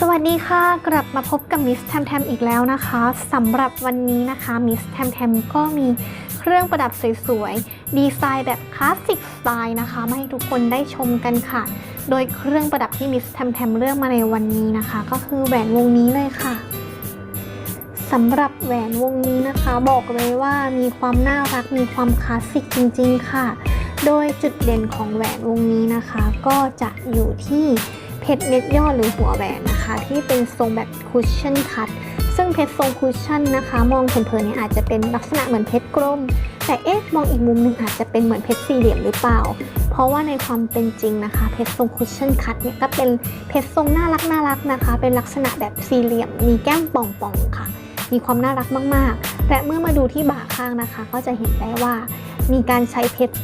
สวัสดีค่ะ กลับมาพบกับมิสแทมแทมอีกแล้วนะคะสำหรับวันนี้นะคะมิสแทมแทมก็มีเครื่องประดับสวยๆ ดีไซน์แบบคลาสสิกสไตล์นะคะ มาให้ทุกคนได้ชมกันค่ะ โดยเครื่องประดับที่มิสแทมแทมเลือกมาในวันนี้นะคะ ก็คือแหวนวงนี้เลยค่ะสำหรับแหวนวงนี้นะคะ บอกเลยว่ามีความน่ารักมีความคลาสสิกจริง ๆ ค่ะ โดยจุดเด่นของแหวนวงนี้นะคะ ก็จะอยู่ที่ เพชรเม็ดยอดหรือหัวแหวนนะคะ ที่เป็นทรงแบบคุชชั่นคัทซึ่งเพชรทรงคุชชั่นนะคะ มองเผินๆเนี่ยอาจจะเป็นลักษณะเหมือนเพชรกลม แต่เอ๊ะมองอีกมุมหนึงอาจจะเป็นเหมือนเพชรสี่เหลี่ยมหรือเปล่า เพราะว่าในความเป็นจริงนะคะ เพชรทรงคุชชั่นคัทเนี่ยก็เป็นเพชรทรงน่ารักน่ารักนะคะ เป็นลักษณะแบบสี่เหลี่ยม มีแก้มป่องๆค่ะ มีความน่ารักมากๆ และเมื่อมาดูที่บ่าข้างนะคะ ก็จะเห็นได้ว่ามีการใช้เพชร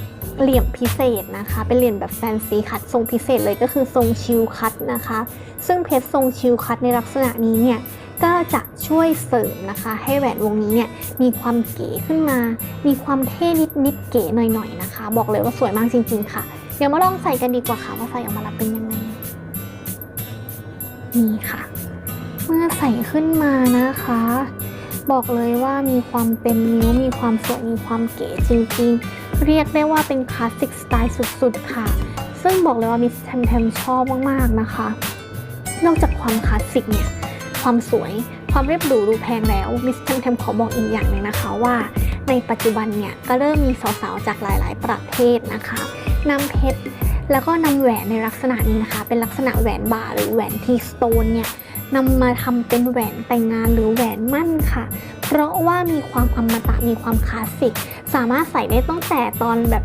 เหลี่ยมพิเศษนะคะ เป็นเหลี่ยมแบบแฟนซีคัตทรงพิเศษเลยก็คือทรงชิลคัตนะคะ ซึ่งเพชรทรงชิลคัตในลักษณะนี้เนี่ยก็จะช่วยเสริมนะคะ ให้แหวนวงนี้เนี่ยมีความเก๋ขึ้นมา มีความเท่นิดๆเก๋หน่อยๆนะคะ บอกเลยว่าสวยมากจริง ๆ ค่ะ เดี๋ยวมาลองใส่กันดีกว่าค่ะว่าใส่ออกมาแล้วเป็นยังไงนี่ค่ะ เมื่อใส่ขึ้นมานะคะ บอกเลยว่ามีความเป็นนิ้วมีความสวยมีความเก๋จริง ๆ เรียกได้ว่าเป็นคลาสสิกสไตล์สุดๆ ค่ะ ซึ่งบอกเลยว่ามิสแทมแทมชอบมากๆนะคะ นอกจากความคลาสสิกเนี่ย ความสวย ความเรียบหรูดูแพงแล้ว มิสแทมแทมขอบอกอีกอย่างหนึ่งนะคะว่า ในปัจจุบันเนี่ย ก็เริ่มมีสาวๆ จากหลายๆ ประเทศนะคะนำเพชรแล้วก็นำแหวนในลักษณะนี้นะคะ เป็นลักษณะแหวนบาหรือแหวนทีสโตนเนี่ย นำมาทำเป็นแหวนแต่งงานหรือแหวนมั่นค่ะ เพราะว่ามีความอมตะมีความคลาสสิก สามารถใส่ได้ตั้งแต่ตอนแบบ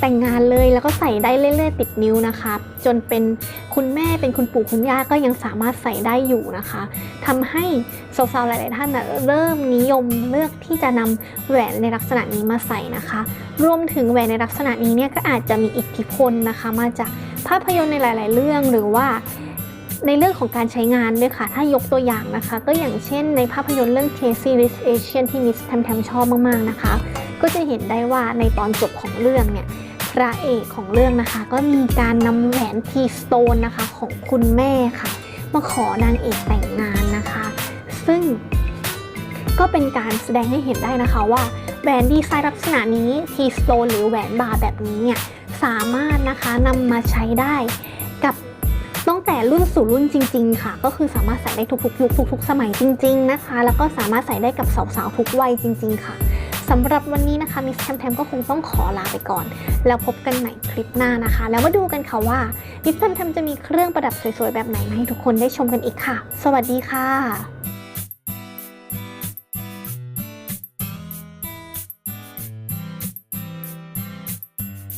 แต่งงานเลยแล้วก็ใส่ได้เรื่อยๆ ติดนิ้วนะคะ จนเป็นคุณแม่เป็นคุณปู่คุณย่าก็ยังสามารถใส่ได้อยู่นะคะทำให้สาวๆหลายๆท่านนะเริ่มนิยมเลือกที่จะนำแหวนในลักษณะนี้มาใส่นะคะ รวมถึงแหวนในลักษณะนี้เนี่ยก็อาจจะมีอิทธิพลนะคะ มาจากภาพยนตร์ในหลาย ๆ เรื่องหรือว่า ในเรื่องของการใช้งานด้วยค่ะ ถ้ายกตัวอย่างนะคะ ก็อย่างเช่นในภาพยนตร์เรื่อง Crazy Rich Asian ที่มิสแทมแทมชอบมาก ๆ นะคะ ก็จะเห็นได้ว่าในตอนจบของเรื่องเนี่ยพระเอกของเรื่องนะคะ ก็มีการนำแหวนทีสโตนนะคะของคุณแม่ค่ะ มาขอนางเอกแต่งงานนะคะ ซึ่งก็เป็นการแสดงให้เห็นได้นะคะว่าแหวนดีไซน์ลักษณะนี้ทีสโตนหรือแหวนบาแบบนี้เนี่ยสามารถนะคะนำมาใช้ได้ แต่รุ่นสู่รุ่นจริง ๆ ค่ะ ก็คือสามารถใส่ได้ทุกๆยุคทุกๆ สมัยจริง ๆ นะคะ แล้วก็สามารถใส่ได้กับสาวๆทุกวัยจริง ๆ ค่ะสำหรับวันนี้นะคะมิสแทมแทมก็คงต้องขอลาไปก่อน แล้วพบกันใหม่คลิปหน้านะคะ แล้วมาดูกันค่ะว่ามิสแทมแทมจะมีเครื่องประดับสวยๆ แบบไหนมาให้ทุกคนได้ชมกันอีกค่ะ สวัสดีค่ะ